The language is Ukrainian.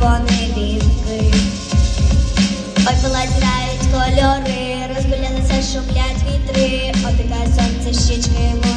вони дітки. Ой, вилазляють кольори, розгулялися, шумлять вітри, опікає сонце щічки.